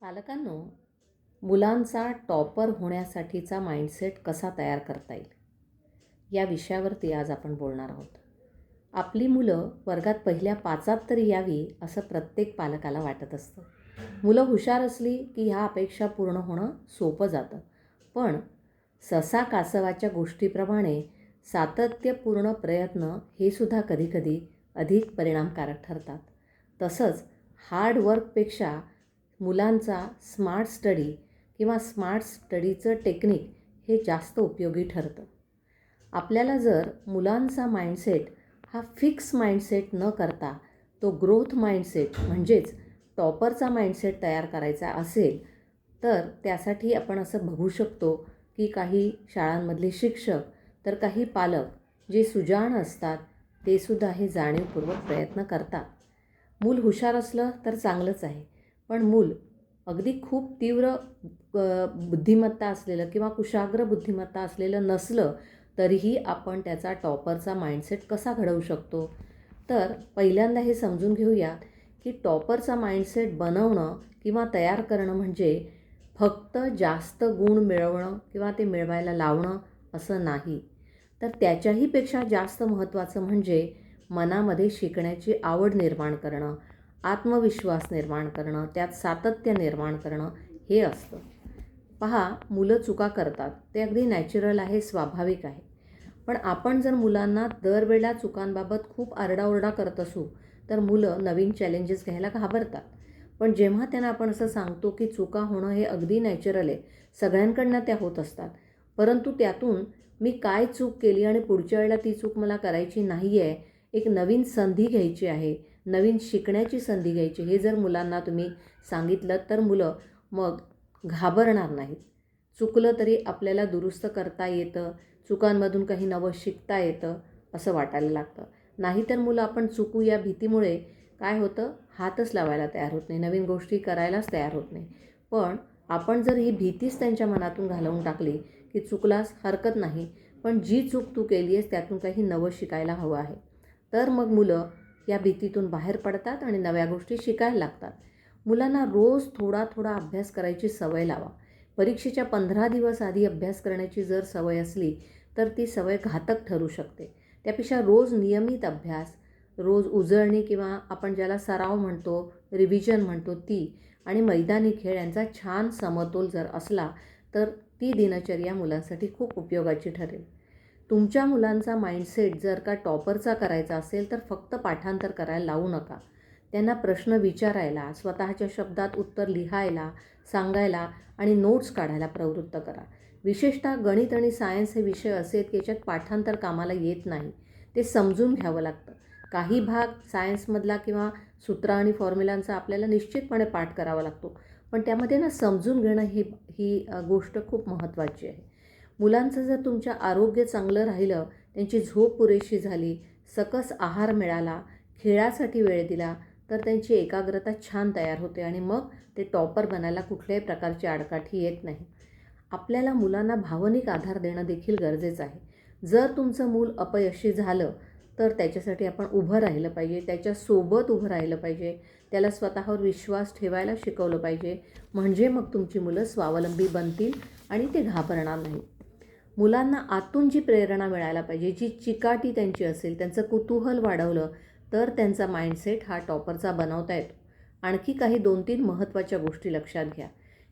पालकांनो मुलांचा topper होण्यासाठीचा mindset कसा तयार करता येईल? या विषयावरती आज आपण बोलणार आहोत. आपली मुलं वर्गात पहिल्या पाचात तरी यावी असं प्रत्येक पालकाला वाटत असतं. मुलं हुशार असली की ह्या अपेक्षा पूर्ण होणं सोपं जातं. पण ससा कासवाच्या गोष्टीप्रमाणे सातत्यपूर्ण प्रयत्न हे सुद्धा कधीकधी अधिक परिणामकारक ठरतात. तसंच हार्डवर्कपेक्षा मुलांचा स्मार्ट स्टडी किंवा स्मार्ट स्टडीचं टेक्निक हे जास्त उपयोगी ठरतं. आपल्याला जर मुलांचा माइंडसेट हा फिक्स माइंडसेट न करता तो ग्रोथ माइंडसेट म्हणजेच टॉपरचा माइंडसेट तयार करायचा असेल तर त्यासाठी आपण असं बघू शकतो की काही शाळांमधले शिक्षक तर काही पालक जे सुजाण असतात ते सुद्धा हे जाणीवपूर्वक प्रयत्न करतात. मूल हुशार असलं तर चांगलंच आहे. पण मूल अगदी खूप तीव्र बुद्धिमत्ता असलेलं किंवा कुशाग्र बुद्धिमत्ता असलेलं नसलं तरीही आपण त्याचा टॉपरचा माइंडसेट कसा घडवू शकतो? तर पहिल्यांदा हे समजून घेऊयात की टॉपरचा माइंडसेट बनवणं किंवा तयार करणं म्हणजे फक्त जास्त गुण मिळवणं किंवा ते मिळवायला लावणं असं नाही. तर त्याच्याहीपेक्षा जास्त महत्त्वाचं म्हणजे मनामध्ये शिकण्याची आवड निर्माण करणं. आत्मविश्वास निर्माण करणं त्यात सातत्य निर्माण करणं हे असतं. पहा मुलं चुका करतात. ते अगदी नॅचरल आहे स्वाभाविक आहे. पण आपण जर मुलांना दरवेळा चुकांबाबत खूप आरडाओरडा करत असू तर मुलं नवीन चॅलेंजेस घ्यायला घाबरतात. पण जेव्हा त्यांना आपण असं सांगतो की चुका होणं हे अगदी नॅचरल आहे सगळ्यांकडनं त्या होत असतात. परंतु त्यातून मी काय चूक केली आणि पुढच्या वेळेला ती चूक मला करायची नाही आहे एक नवीन संधी घ्यायची आहे नवीन शिकण्याची संधी घ्यायची. हे जर मुलांना तुम्ही सांगितलं तर मुलं मग घाबरणार नाहीत. चुकलं तरी आपल्याला दुरुस्त करता येतं. चुकांमधून काही नवं शिकता येतं असं वाटायला लागतं. नाहीतर मुलं आपण चुकू या भीतीमुळे काय होतं? हातच लावायला तयार होत नाही. नवीन गोष्टी करायलाच तयार होत नाही. पण आपण जर ही भीतीच त्यांच्या मनातून घालवून टाकली की चुकलास हरकत नाही. पण जी चूक तू केली आहेस त्यातून काही नवं शिकायला हवं आहे. तर मग मुलं या भीतीतून बाहेर पडतात आणि नव्या गोष्टी शिकायला लागतात. मुलांना रोज थोडा थोडा अभ्यास करायची सवय लावा. परीक्षेच्या पंधरा दिवस आधी अभ्यास करण्याची जर सवय असली तर ती सवय घातक ठरू शकते. त्यापेक्षा रोज नियमित अभ्यास रोज उजळणी किंवा आपण ज्याला सराव म्हणतो रिव्हिजन म्हणतो ती आणि मैदानी खेळ यांचा छान समतोल जर असला तर ती दिनचर्या मुलांसाठी खूप उपयोगाची ठरेल. तुमच्या मुलांचा माइंडसेट जर का टॉपरचा करायचा असेल तर फक्त पाठांतर करायला लावू नका. त्यांना प्रश्न विचारायला स्वतःच्या शब्दात उत्तर लिहायला सांगायला आणि नोट्स काढायला प्रवृत्त करा. विशेषतः गणित आणि सायन्स हे विषय असे की याच्यात पाठांतर कामाला येत नाही. ते समजून घ्यावं लागतं. काही भाग सायन्समधला किंवा सूत्र आणि फॉर्म्युलांचा आपल्याला निश्चितपणे पाठ करावा लागतो. पण त्यामध्ये ना समजून घेणं ही ही गोष्ट खूप महत्त्वाची आहे. मुलांचं जर तुमच्या आरोग्य चांगलं राहिलं त्यांची झोप पुरेशी झाली सकस आहार मिळाला खेळासाठी वेळ दिला तर त्यांची एकाग्रता छान तयार होते आणि मग ते टॉपर बनायला कुठल्याही प्रकारची आडकाठी येत नाही. आपल्याला मुलांना भावनिक आधार देणं देखील गरजेचं आहे. जर तुमचं मूल अपयशी झालं तर त्याच्यासाठी आपण उभं राहिलं पाहिजे त्याच्यासोबत उभं राहिलं पाहिजे त्याला स्वतःवर विश्वास ठेवायला शिकवलं पाहिजे. म्हणजे मग तुमची मुलं स्वावलंबी बनतील आणि ते घाबरणार नाही मुलांना आतून जी प्रेरणा मिळायला पाहिजे जी चिकाटी त्यांची असेल त्यांचं कुतूहल वाढवलं तर त्यांचा माइंडसेट हा टॉपरचा बनवता येतो. आणखी काही दोन तीन महत्त्वाच्या गोष्टी लक्षात घ्या.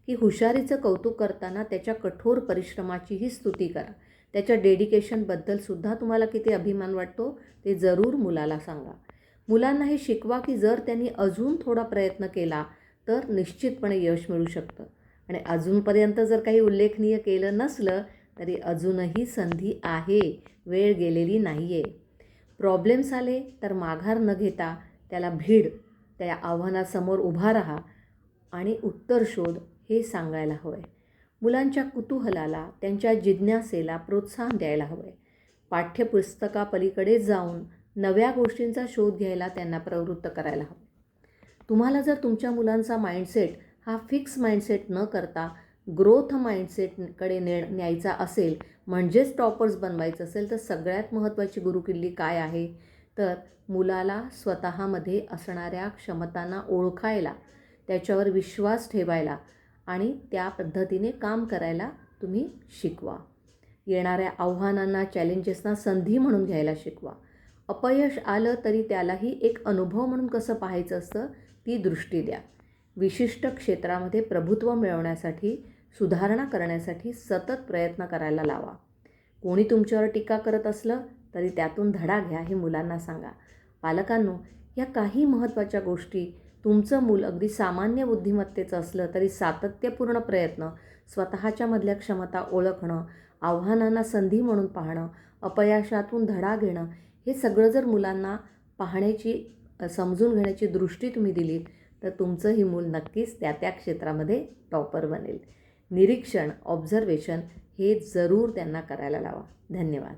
की हुशारीचं कौतुक करताना त्याच्या कठोर परिश्रमाचीही स्तुती करा. त्याच्या डेडिकेशनबद्दलसुद्धा तुम्हाला किती अभिमान वाटतो ते जरूर मुलाला सांगा. मुलांना हे शिकवा की जर त्यांनी अजून थोडा प्रयत्न केला तर निश्चितपणे यश मिळू शकतं. आणि अजूनपर्यंत जर काही उल्लेखनीय केलं नसलं तरी अजूनही संधी आहे वेळ गेलेली नाही आहे प्रॉब्लेम्स आले तर माघार न घेता त्याला भीड त्या आव्हानासमोर उभा राहा आणि उत्तर शोध हे सांगायला हवं आहे मुलांच्या कुतूहलाला त्यांच्या जिज्ञासेला प्रोत्साहन द्यायला हवं आहे पाठ्यपुस्तकापलीकडे जाऊन नव्या गोष्टींचा शोध घ्यायला त्यांना प्रवृत्त करायला हवं तुम्हाला जर तुमच्या मुलांचा माइंडसेट हा फिक्स माइंडसेट न करता ग्रोथ माइंडसेटकडे ने न्यायचा असेल म्हणजेच टॉपर्स बनवायचं असेल तर सगळ्यात महत्त्वाची गुरुकिल्ली काय आहे? तर मुलाला स्वतःमध्ये असणाऱ्या क्षमतांना ओळखायला त्याच्यावर विश्वास ठेवायला आणि त्या पद्धतीने काम करायला तुम्ही शिकवा. येणाऱ्या आव्हानांना चॅलेंजेसना संधी म्हणून घ्यायला शिकवा. अपयश आलं तरी त्यालाही एक अनुभव म्हणून कसं पाहायचं असतं? ती दृष्टी द्या. विशिष्ट क्षेत्रामध्ये प्रभुत्व मिळवण्यासाठी सुधारणा करण्यासाठी सतत प्रयत्न करायला लावा. कोणी तुमच्यावर टीका करत असलं तरी त्यातून धडा घ्या हे मुलांना सांगा. पालकांनो या काही महत्त्वाच्या गोष्टी तुमचं मूल अगदी सामान्य बुद्धिमत्तेचं असलं तरी सातत्यपूर्ण प्रयत्न स्वतःच्या मधल्या क्षमता ओळखणं आव्हानांना संधी म्हणून पाहणं अपयशातून धडा घेणं हे सगळं जर मुलांना पाहण्याची समजून घेण्याची दृष्टी तुम्ही दिलीत तर तुमचं ही मूल नक्कीच त्या त्या क्षेत्रामध्ये टॉपर बनेल. निरीक्षण ऑब्झर्वेशन हे जरूर त्यांना करायला लावा. धन्यवाद.